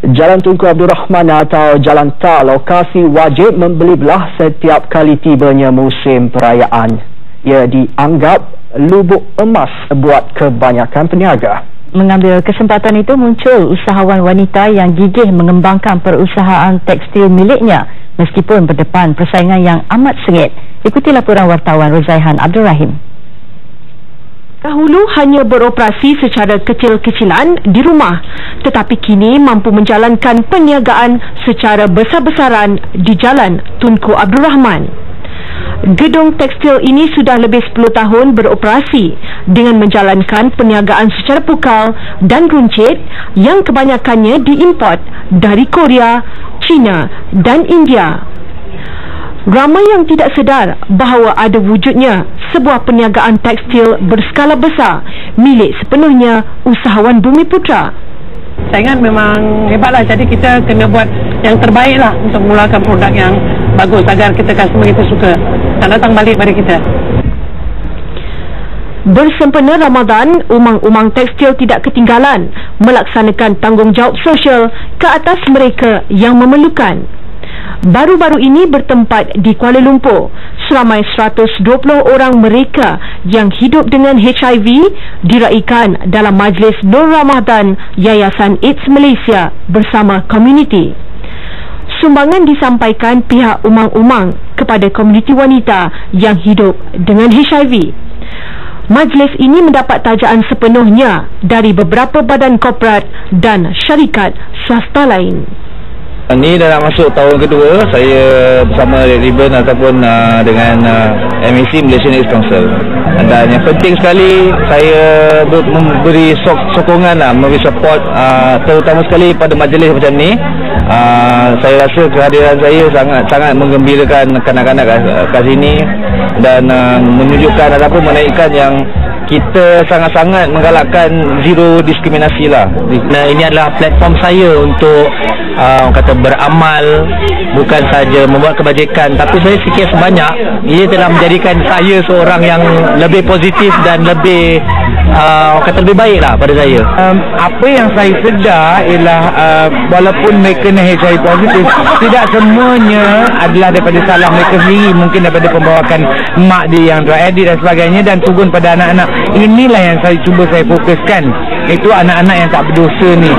Jalan Tunku Abdul Rahman atau Jalan Tak lokasi wajib membeli belah setiap kali tibanya musim perayaan. Ia dianggap lubuk emas buat kebanyakan peniaga. Mengambil kesempatan itu muncul usahawan wanita yang gigih mengembangkan perusahaan tekstil miliknya meskipun berdepan persaingan yang amat sengit. Ikuti laporan wartawan Rozaihan Abdul Rahim. Dahulu hanya beroperasi secara kecil-kecilan di rumah tetapi kini mampu menjalankan perniagaan secara besar-besaran di Jalan Tunku Abdul Rahman. Gedung tekstil ini sudah lebih 10 tahun beroperasi dengan menjalankan perniagaan secara pukal dan runcit yang kebanyakannya diimport dari Korea, China dan India. Ramai yang tidak sedar bahawa ada wujudnya sebuah perniagaan tekstil berskala besar milik sepenuhnya usahawan Bumi Putra. Saingan memang hebatlah jadi kita kena buat yang terbaik lah untuk mengeluarkan produk yang bagus agar kita customer kita suka dan datang balik pada kita. Bersempena Ramadan, umang-umang tekstil tidak ketinggalan melaksanakan tanggungjawab sosial ke atas mereka yang memerlukan. Baru-baru ini bertempat di Kuala Lumpur, seramai 120 orang mereka yang hidup dengan HIV diraikan dalam Majlis Nur Ramadan Yayasan AIDS Malaysia bersama komuniti. Sumbangan disampaikan pihak umang-umang kepada komuniti wanita yang hidup dengan HIV. Majlis ini mendapat tajaan sepenuhnya dari beberapa badan korporat dan syarikat swasta lain. Ini dah nak masuk tahun kedua saya bersama Red Ribbon ataupun uh, dengan uh, MAC Malaysian AIDS Council. Dan yang penting sekali saya memberi sok sokongan lah, memberi support uh, terutama sekali pada majlis macam ni. Uh, saya rasa kehadiran saya sangat sangat menggembirakan kanak-kanak kat, kat sini dan uh, menunjukkan ataupun menaikkan yang kita sangat-sangat menggalakkan zero diskriminasi lah. Nah, ini adalah platform saya untuk uh, kata beramal bukan saja membuat kebajikan tapi saya fikir sebanyak ia telah menjadikan saya seorang yang lebih positif dan lebih uh, kata lebih baik lah pada saya. Um, apa yang saya sedar ialah uh, walaupun mereka ni HIV positif tidak semuanya adalah daripada salah mereka sendiri. Mungkin daripada pembawakan mak dia yang drug addict dan sebagainya dan turun pada anak-anak. Inilah yang saya cuba saya fokuskan. Itu anak-anak yang tak berdosa ni